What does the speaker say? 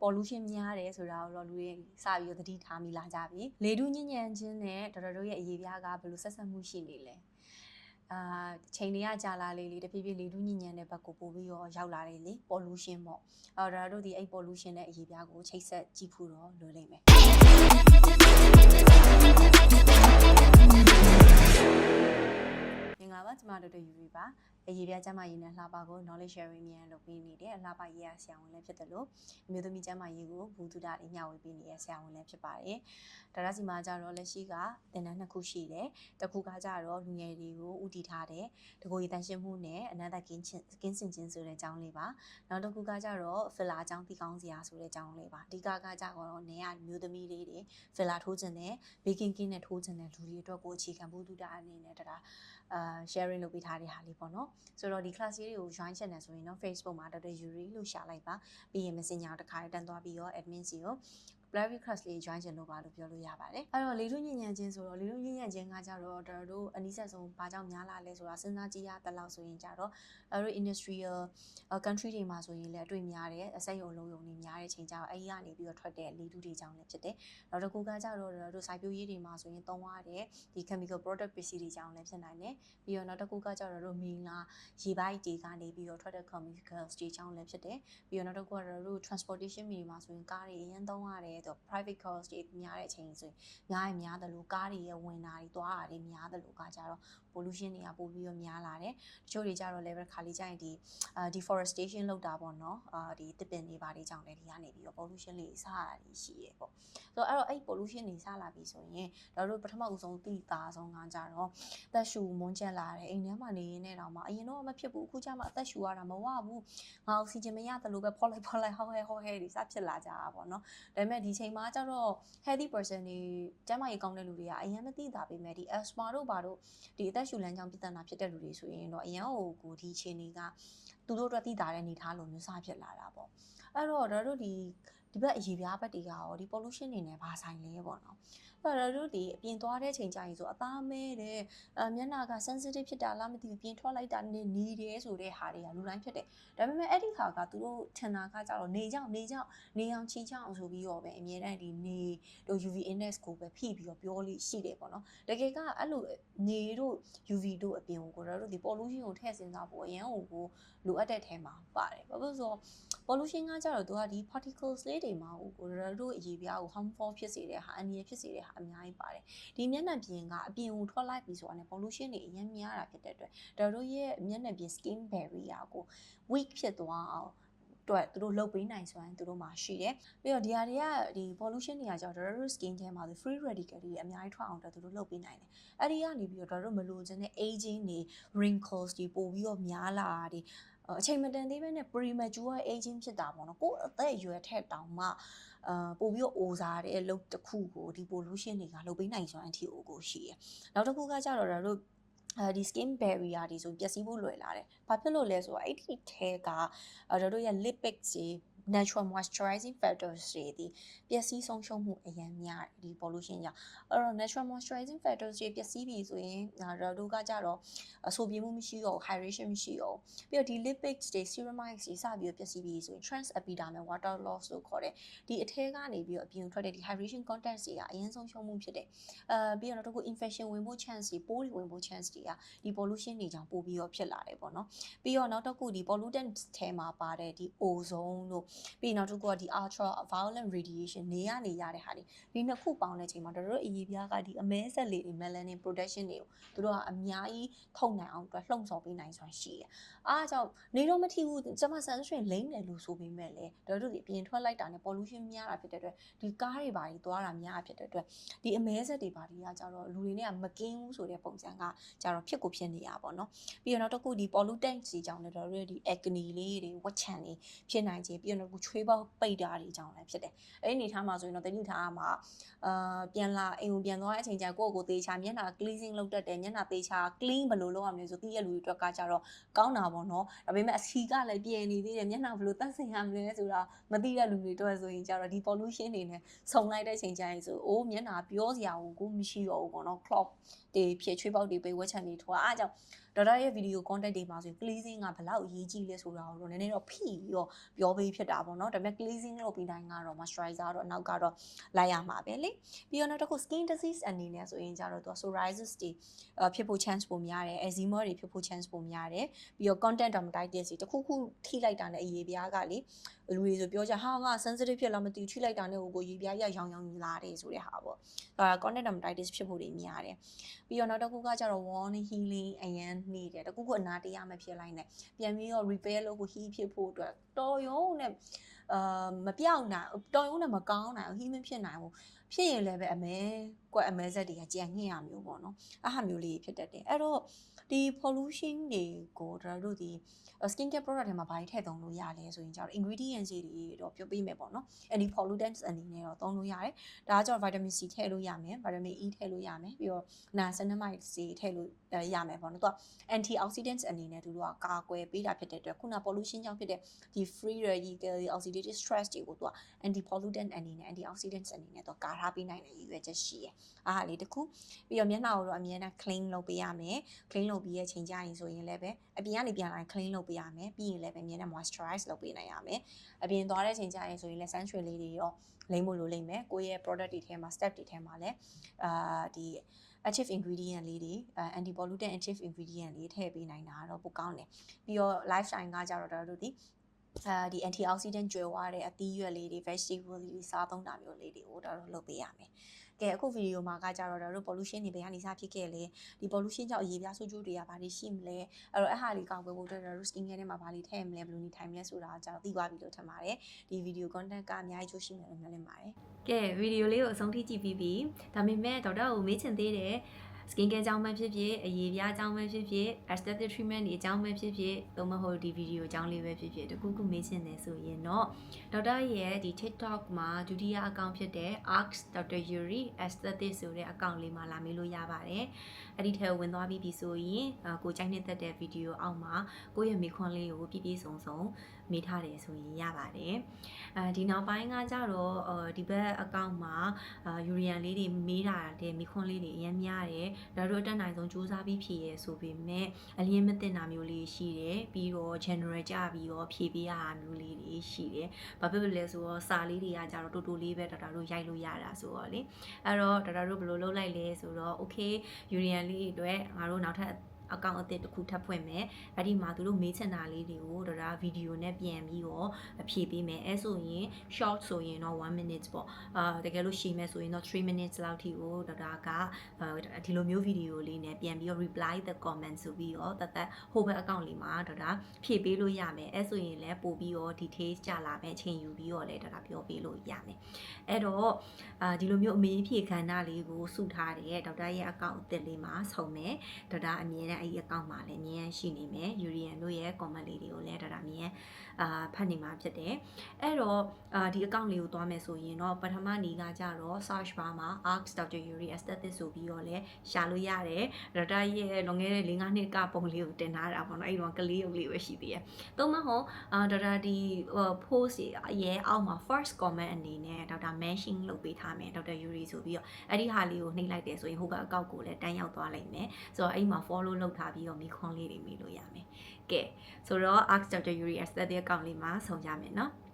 pollution များတယ်ဆိုတာကိုတော့လူတွေစပြီးတော့သတိထားမိလာကြပြီလေထုညဉ့်ညံခြင်းနဲ့တော်တော်တို့ရဲ့အရေးပြားကဘယ်လိုဆက်ဆက်မှုရှိနေလဲအာချိန်တွေကကြာလာလေလေတဖြည်းဖြည်းလေထုညဉ့်ညံတဲ့ဘက်ကိုပို့ပြီးတော့ရောက်လာတယ်လေ pollution ပေါ့အော်ဒါတို့ဒီအဲ့ pollution နဲ့အရေးပြားကိုချိတ်ဆက်ကြည့်ဖို့တော့လိုလိမ့်မယ်မင်္ဂလာပါကျွန်မတို့တို့ယူရီပါ အရေးပြားကျမရေးနဲ့လှပကို knowledge sharing မြန်လုပ်ပေးနေတယ်လှပရေးရဆရာဝန်လည်းဖြစ်တယ်လို့အမျိုးသမီးကျမရေးကိုဘူသူတာတွေမျှဝေပေးနေတဲ့ဆရာဝန်လည်းဖြစ်ပါတယ်ဒါရစီမှာကြတော့လက်ရှိကသင်တန်းနှစ်ခုရှိတယ်တစ်ခုကကြတော့လူငယ်တွေကိုဥတည်ထားတဲ့တကိုယ်ရည်တန်ရှင်းမှုနဲ့အနန္တကင်းချင်းကင်းစင်ခြင်းဆိုတဲ့အကြောင်းလေးပါနောက်တစ်ခုကကြတော့ filler အကြောင်းသိကောင်းစရာဆိုတဲ့အကြောင်းလေးပါအဓိကကကြတော့နေရမျိုးသမီးလေးတွေ filler ထိုးခြင်းနဲ့ baking king နဲ့ထိုးခြင်းနဲ့လူတွေအတွက်ကိုအခြေခံဘူသူတာအနေနဲ့တရာအာ sharing လုပ်ပေးထားတဲ့ဟာလေးပေါ့နော်ဆိုတော့ဒီ class လေးတွေကို join ချင်တယ်ဆိုရင်တော့ Facebook မှာ Dr. Yuri လို့ရှာလိုက်ပါပြီးရင် Messenger တစ်ခါတန်းသွားပြီးတော့ admin စီကို private class လေး join ချင်လို့ပါလို့ပြောလို့ရပါတယ်အဲ့တော့လေထုညဉ့်ညံခြင်းဆိုတော့လေထုညဉ့်ညံခြင်းကကြတော့တော်တို့အနည်းဆက်ဆုံးဘာကြောင့်များလာလဲဆိုတာစဉ်းစားကြည့်ရတဲ့လောက်ဆိုရင်ကြတော့အဲ့တို့ industrial country တွေမှာဆိုရင်လည်းအတွေ့များတယ်အစိမ်းအုံလုံးုံတွေများတဲ့ချိန်ကျတော့အဲ့ဒီကနေပြီးတော့ထွက်တဲ့လေထုတွေကြောင့်လည်းဖြစ်တယ်နောက်တစ်ခုကကြတော့တို့စိုက်ပျိုးရေးတွေမှာဆိုရင်သုံးရတဲ့ဒီ chemical product ပစ္စည်းတွေကြောင့်လည်းဖြစ်နိုင်တယ်ပြီးတော့နောက်တစ်ခုကကြတော့တို့မီလာရေပိုက်တွေကနေပြီးတော့ထွက်တဲ့ chemicals တွေကြောင့်လည်းဖြစ်တယ်ပြီးတော့နောက်တစ်ခုကတော့တို့ transportation တွေမှာဆိုရင်ကားတွေအရင်သုံးရတယ်တော့ private cars တွေများတဲ့အချိန်ဆိုရင်များရင်များတယ်လို့ကားတွေရဲ့ဝင်တာတွေသွားတာတွေများတယ်လို့ကကြတော့ pollution တွေကပိုပြီးတော့များလာတယ်တချို့တွေကြတော့ level ခါလေးကြရင်ဒီအာ deforestation လောက်တာပေါ့နော်အာဒီတစ်ပင်တွေပါတွေကြောင့်လည်းဒီကနေပြီးတော့ pollution လေးစတာတွေရှိရပေါ့ဆိုတော့အဲ့တော့အဲ့ pollution တွေစလာပြီဆိုရင်တို့တို့ပထမဦးဆုံးသိတာဆုံးကကြတော့သက်ရှူမွန်းချက်လာတယ်အိမ်ထဲမှာနေရင်းနဲ့တော့မှအရင်တော့မဖြစ်ဘူးအခုကျမှအသက်ရှူရတာမဝဘူးငါအောက်ဆီဂျင်မရတယ်လို့ပဲဖောက်လိုက်ဖောက်လိုက်ဟောဟဲဟောဟဲတွေစဖြစ်လာကြတာပေါ့နော်ဒါပေမဲ့ဒီချိန်မှာကျတော့ healthy person တွေကျန်းမာရေးကောင်းတဲ့လူတွေကအရင်မသိတာပေမဲ့ဒီ asthma တို့ဘာတို့ဒီအသက်ရှူလမ်းကြောင်းပြဿနာဖြစ်တဲ့လူတွေဆိုရင်တော့အရင်ဟိုကိုဒီချိန်တွေကသူတို့အတွက်သိတာတဲ့အနေထားလိုမျိုးစဖြစ်လာတာပေါ့အဲ့တော့တို့တို့ဒီ ဒီဘက်အရေးပြားဘက်တွေကရောဒီ pollution တွေနဲ့ဘာဆိုင်လဲပေါ့နော်အဲ့တော့တို့ဒီအပြင်သွားတဲ့ချိန်ကျရင်ဆိုအသားမဲတယ်အမျက်နှာက sensitive ဖြစ်တာလားမသိဘူးပြင်ထွက်လိုက်တာနေနေတယ်ဆိုတဲ့ဟာတွေကလူတိုင်းဖြစ်တယ်ဒါပေမဲ့အဲ့ဒီခါကသူတို့ထင်တာကကြတော့နေကြောင်နေကြောင်နေအောင်ချီချအောင်ဆိုပြီးတော့ပဲအမြဲတမ်းဒီနေတို့ UV index ကိုပဲဖိပြီးတော့ပြောလို့ရှိတယ်ပေါ့နော်တကယ်ကအဲ့လိုနေတို့ UV တို့အပြင်ကိုတို့ဒီ pollution ကိုထည့်စဉ်းစားဖို့အရန်ဟိုကိုလိုအပ်တဲ့ထဲမှာပါတယ်ဘာလို့ဆိုတော့ pollution ကကြတော့သူကဒီ particles လေးတွေမှာဟိုကိုတို့အရေးပြားကို harmful ဖြစ်စေတဲ့ဟာအန္တရာယ်ဖြစ်စေတဲ့ဟာအများကြီးပါတယ်ဒီမျက်နှာပြင်ကအပြင်ကိုထွက်လိုက်ပြီဆိုတာနဲ့ pollution တွေအရင်များတာဖြစ်တဲ့အတွက်တို့တို့ရဲ့မျက်နှာပြင် skin barrier ကို weak ဖြစ်သွားအောင်အတွက်သူတို့လုပ်ပေးနိုင်စွမ်းသူတို့မှာရှိတယ်ပြီးတော့ဒီဟာတွေကဒီ pollution တွေကကြောင့် direct skin ထဲမှာ free radical တွေအများကြီးထွက်အောင်အတွက်သူတို့လုပ်ပေးနိုင်တယ်အဲ့ဒီကနေပြီးတော့တို့မလိုချင်တဲ့ aging တွေ wrinkles တွေပို့ပြီးတော့များလာတာတွေ အချိန်မတန်သေးပဲနဲ့ premature aging ဖြစ်တာပေါ့နော်ကိုယ်အသက်အရွယ်ထက်တောင်မှအာပို့ပြီးတော့အိုစားတဲ့အလုပ်တစ်ခုကိုဒီ pollution တွေကလုပ်ပေးနိုင်စွမ်းအထီကိုကိုရှိရယ်နောက်တစ်ခုကကြတော့တို့အဲဒီ skin barrier တွေဆိုပျက်စီးဖို့လွယ်လာတယ်။ဘာဖြစ်လို့လဲဆိုတော့အဲ့ဒီထဲကအဲတို့ရဲ့ lipids တွေ natural moisturizing factors တွေဒီပျက်စီးဆုံးရှုံးမှုအရင်များဒီ pollution ကြောင့်အဲ့တော့ natural moisturizing factors တွေပျက်စီးပြီဆိုရင်ဒါတို့ကကြတော့အဆိုပြေမှုမရှိတော့ hydration မရှိတော့ပြီးတော့ဒီ lipids တွေ ceramides တွေစပြီးပျက်စီးပြီဆိုရင် trans epidermal water loss လို့ခေါ်တဲ့ဒီအထဲကနေပြီးတော့အပြင်ထွက်တဲ့ဒီ hydration content တွေကအရင်ဆုံးရှုံးမှုဖြစ်တယ်အဲပြီးတော့နောက်တစ်ခု infection ဝင်ဖို့ chance တွေပိုးတွေဝင်ဖို့ chance တွေကဒီ pollution တွေကြောင့်ပိုပြီးတော့ဖြစ်လာတယ်ပေါ့နော်ပြီးတော့နောက်တစ်ခုဒီ pollutant ထဲမှာပါတဲ့ဒီ ozone တို့ပြီးနောက်တစ်ခုကဒီ ultra violet radiation နေရနေရတဲ့ဟာတွေဒီနှစ်ခုပေါင်းတဲ့အချိန်မှာတို့တို့အရေးပြားကဒီအမဲဆက်လေးတွေ melanin production တွေကိုတို့တို့ကအများကြီးထုတ်နိုင်အောင်အတွက်လှုံ့ဆော်ပေးနိုင်စွမ်းရှိတယ်။အားကြောင့်နေတော့မထီဘူးကျွန်မ sunscreen လိမ့်တယ်လို့ဆိုပေမဲ့လေတို့တို့ဒီပြင်ထွက်လိုက်တာနဲ့ pollution များတာဖြစ်တဲ့အတွက်ဒီကားတွေပါကြီးသွားတာများဖြစ်တဲ့အတွက်ဒီအမဲဆက်တွေပါကြီးကကြတော့လူတွေနဲ့ကမကင်းဘူးဆိုတဲ့ပုံစံကကြတော့ဖြစ်ကိုဖြစ်နေရပါတော့။ပြီးတော့နောက်တစ်ခုဒီ pollutant တွေကြောင့်လည်းတို့တို့ဒီ acne လေးတွေဝက်ချန်တွေဖြစ်နိုင်ခြင်းပြီးတော့ချွေးပေါက်ပိတ်တာတွေကြောင့်လည်းဖြစ်တယ်။အဲ့ဒီအနေထားမှာဆိုရင်တော့တတိထားမှာအာပြန်လာအိမ်ကိုပြန်သွားတဲ့အချိန်ကျကိုယ့်ကိုယ်သေးချာမျက်နှာ cleansing လုပ်တတ်တယ်မျက်နှာသေးချာ clean ဘယ်လိုလုပ်ရမလဲဆိုသိရလူတွေအတွက်ကကြတော့ကောင်းတာပေါ့နော်။ဒါပေမဲ့အစီကလည်းပြင်နေသေးတယ်မျက်နှာဘယ်လိုတတ်ဆင်ရမလဲဆိုတာမသိတဲ့လူတွေအတွက်ဆိုရင်ကြတော့ဒီ pollution တွေနဲ့ဆုံလိုက်တဲ့အချိန်ကျရင်ဆိုအိုးမျက်နှာပြောစရာကိုကိုမရှိတော့ဘူးပေါ့နော် clog တတွေဖြစ်ချွေးပေါက်တွေပေးဝက်ချန်တွေထွားအားကြောင့်ဒေါက်တာရဲ့ဗီဒီယို content တွေမှာဆိုရင် cleansing ကဘလောက်အရေးကြီးလဲဆိုတာကိုတော့နည်းနည်းတော့ဖိပြီးတော့ပြောပေးဖြစ်တာပေါ့နော်ဒါပေမဲ့ cleansing လုပ်ပြီးတိုင်းကတော့ moisturizer တော့အနောက်ကတော့လိုက်ရမှာပဲလေပြီးတော့နောက်တစ်ခု skin disease အနေနဲ့ဆိုရင်ကြတော့သူက psoriasis တွေအဖြစ်ဖို့ chance ပိုများတယ် eczema တွေဖြစ်ဖို့ chance ပိုများတယ်ပြီးတော့ content dermatitis တွေတခုခုထိလိုက်တာနဲ့အရေးပြားကလေ လူတွေဆိုပြောကြဟာငါ sensitive ဖြစ်လာမသိဘူးထိလိုက်တာနဲ့ဟိုကိုရေးပြားရရောင်ရောင်လာတယ်ဆိုတဲ့ဟာပေါ့အဲ content dermatitis ဖြစ်ဖို့တွေများတယ်ပြီးတော့နောက်တစ်ခုကကြတော့ warning healing အရန်နေတယ်တခုခုအနာတရားမဖြစ်လိုက်နဲ့ပြန်ပြီးတော့ repair လုပ်ဖို့ heal ဖြစ်ဖို့အတွက်တော်ရုံနဲ့အာမပြောက်နိုင်တော်ရုံနဲ့မကောင်းနိုင်ဘူး heal မဖြစ်နိုင်ဘူးဖြစ်ရင်လည်းပဲအမဲကွက်အမဲဆက်တွေကကြံ့ငှင့်ရမျိုးပေါ့နော်အဟာမျိုးလေးဖြစ်တတ်တယ်အဲ့တော့ ဒီ pollution တွေကိုတို့တို့ဒီ skin care product တွေမှာဘာတွေထည့်သုံးလို့ရလဲဆိုရင်ကျတော့ ingredients တွေတော့ပြောပေးမယ်ပေါ့နော် anti pollutants အနေနဲ့တော့သုံးလို့ရတယ်ဒါကကျတော့ vitamin C ထည့်လို့ရမယ် vitamin E ထည့်လို့ရမယ်ပြီးတော့ niacinamide စီထည့်လို့ရမယ်ပေါ့နော်သူက anti oxidants အနေနဲ့သူတို့ကကာကွယ်ပေးတာဖြစ်တဲ့အတွက်ခုန pollution ကြောင့်ဖြစ်တဲ့ဒီ free radical oxidative stress တွေကိုသူက anti pollutant အနေနဲ့ anti oxidants အနေနဲ့တော့ကာထားပေးနိုင်တဲ့ရည်ရွယ်ချက်ရှိရယ်အားဟာလေးတစ်ခုပြီးတော့မျက်နှာကိုတော့အမြဲတမ်း clean လုပ်ပေးရမယ် clean လုပ်ပြီးရဲ့ချိန်ကြရင်ဆိုရင်လည်းပဲအပြင်ကနေပြန်လာရင် clean လုပ်ပေးရမယ်ပြီးရင်လည်းပဲအမြဲတမ်း moisturize လုပ်ပေးနိုင်ရမယ်အပြင်သွားတဲ့ချိန်ကြရင်ဆိုရင်လည်း sunscreen လေးတွေရောလိမ့်ဖို့လိုလိမ့်မယ်ကိုယ့်ရဲ့ product တွေထဲမှာ step တွေထဲမှာလည်းအာဒီ active ingredient လေးတွေ anti pollutant active ingredient လေးထည့်ပေးနိုင်တာတော့ပိုကောင်းတယ်ပြီးတော့ lifestyle ကကြတော့တို့ဒီအာဒီ antioxidant ကျွဲဝါတဲ့အသီးရွက်လေးတွေ vegetable လေးတွေစားသုံးတာမျိုးလေးတွေကိုတော့လုပ်ပေးရမယ် ကဲအခုဗီဒီယိုမှာကကြတော့တို့ pollution တွေဘယ်ကနေစဖြစ်ခဲ့လဲဒီ pollution ကြောင့်အရေးပြားဆိုးကျိုးတွေကဘာတွေရှိမလဲအဲ့တော့အဟာလေးကောက်ွယ်ဖို့အတွက်တို့ skin care ထဲမှာဘာတွေထည့်မလဲဘယ်လိုနေထိုင်မလဲဆိုတာကြတော့သိသွားပြီလို့ထင်ပါတယ်ဒီဗီဒီယို content ကအများကြီးကျိုးရှိမယ်လို့မျှော်လင့်ပါတယ်ကဲဗီဒီယိုလေးကိုအဆုံးထိကြည့်ပြီးပြီဒါပေမဲ့ဒေါက်တာကိုမေးချင်သေးတယ် skin care အကြောင်းပဲဖြစ်ဖြစ်အရေးပြားအကြောင်းပဲဖြစ်ဖြစ် aesthetic treatment တွေအကြောင်းပဲဖြစ်ဖြစ်သို့မဟုတ်ဒီဗီဒီယိုအကြောင်းလေးပဲဖြစ်ဖြစ်တခုခုမေးချင်တယ်ဆိုရင်တော့ဒေါက်တာရဲ့ဒီ TikTok မှာဒုတိယအကောင့်ဖြစ်တဲ့ arcs dr yuri aesthetic ဆိုတဲ့အကောင့်လေးမှာလာမေးလို့ရပါတယ် အဲ့ဒီထဲကိုဝင်သွားပြီးပြီဆိုရင်အာကိုကြိုက်နေတဲ့တဲ့ဗီဒီယိုအောက်မှာကိုယ့်ရဲ့မိခွန်းလေးကိုပြည့်ပြည့်စုံစုံမေးထားတယ်ဆိုရင်ရပါတယ်အဲဒီနောက်ပိုင်းကကြတော့ဒီဘက်အကောင့်မှာအာယူရီယန်လေးတွေမေးတာတဲ့မိခွန်းလေးတွေအများများတယ်ဒါတို့အတက်နိုင်ဆုံးစူးစမ်းပြီးဖြည့်ရဲဆိုပေမဲ့အလင်းမသိတာမျိုးလေးရှိတယ်ပြီးတော့ general ကြပြီးတော့ဖြည့်ပေးရတာမျိုးလေးတွေရှိတယ်ဘာဖြစ်လို့လဲဆိုတော့စာလေးတွေကကြတော့တူတူလေးပဲဒေါက်တာတို့ရိုက်လို့ရတာဆိုတော့လေအဲ့တော့ဒေါက်တာတို့ဘယ်လိုလုပ်လိုက်လဲဆိုတော့ okay ယူရီယန်လေးအတွက်ငါတို့နောက်ထပ် အကောင့်အသစ်တစ်ခုထပ်ဖွင့်မယ်အဲ့ဒီမှာသူတို့မေးချင်တာလေးတွေကိုတော့ဒါဗီဒီယိုနဲ့ပြန်ပြီးတော့အဖြေပေးမယ်အဲဆိုရင် short ဆိုရင်တော့1 minute ပေါ့အာတကယ်လို့ရှည်မဲ့ဆိုရင်တော့3 minutes လောက်ထိကိုတော့ဒါကဒီလိုမျိုးဗီဒီယိုလေးနဲ့ပြန်ပြီးတော့ reply the comment ဆိုပြီးတော့တသက်ဟိုဘက်အကောင့်လေးမှာတော့ဒါဖြည့်ပေးလို့ရမယ်အဲဆိုရင်လည်းပို့ပြီးတော့ details ကြလာမယ်အချိန်ယူပြီးတော့လည်းဒါပြောပေးလို့ရမယ်အဲ့တော့အာဒီလိုမျိုးအမေးဖြည့်ခန္ဓာလေးကိုစုထားတဲ့ဒေါက်တာရဲ့အကောင့်အသစ်လေးမှာဆုံမယ်ဒေါက်တာအမြဲတမ်းအဲ့ဒီအကောင့်မှာလည်းအမြဲရှိနေမယ်ယူရီယန်တို့ရဲ့ comment လေးတွေကိုလည်းဒေါက်တာအမြဲအာဖတ်နေမှာဖြစ်တယ်အဲ့တော့အာဒီအကောင့်လေးကိုသွားမယ်ဆိုရင်တော့ပထမနေကကြတော့ search bar မှာ arcs dr yuri aesthetic ဆိုပြီးတော့လည်းရှာလို့ရတယ်ဒေါက်တာရဲ့လွန်ခဲ့တဲ့၄-၅နှစ်ကပုံလေးကိုတင်ထားတာပေါ့နော်အဲ့ဒီတော့ကလေးရုပ်လေးပဲရှိသေးတယ်။သို့မဟုတ်အာဒေါက်တာဒီ post ရဲ့အောက်မှာ first comment အနေနဲ့ဒေါက်တာ mention လုပ်ပေးထားမယ်ဒေါက်တာ Yuri ဆိုပြီးတော့အဲ့ဒီဟာလေးကိုနှိပ်လိုက်တယ်ဆိုရင်ဟိုဘက်အကောက်ကိုလည်းတန်းရောက်သွားလိမ့်မယ်။ဆိုတော့အဲ့မှာ follow လုပ်ထားပြီးတော့မိခွန်းလေးတွေမိလို့ရမယ်။ကဲဆိုတော့ Arc Dr. Yuri aesthetic အကောင့်လေးမှာဆုံကြမယ်နော်။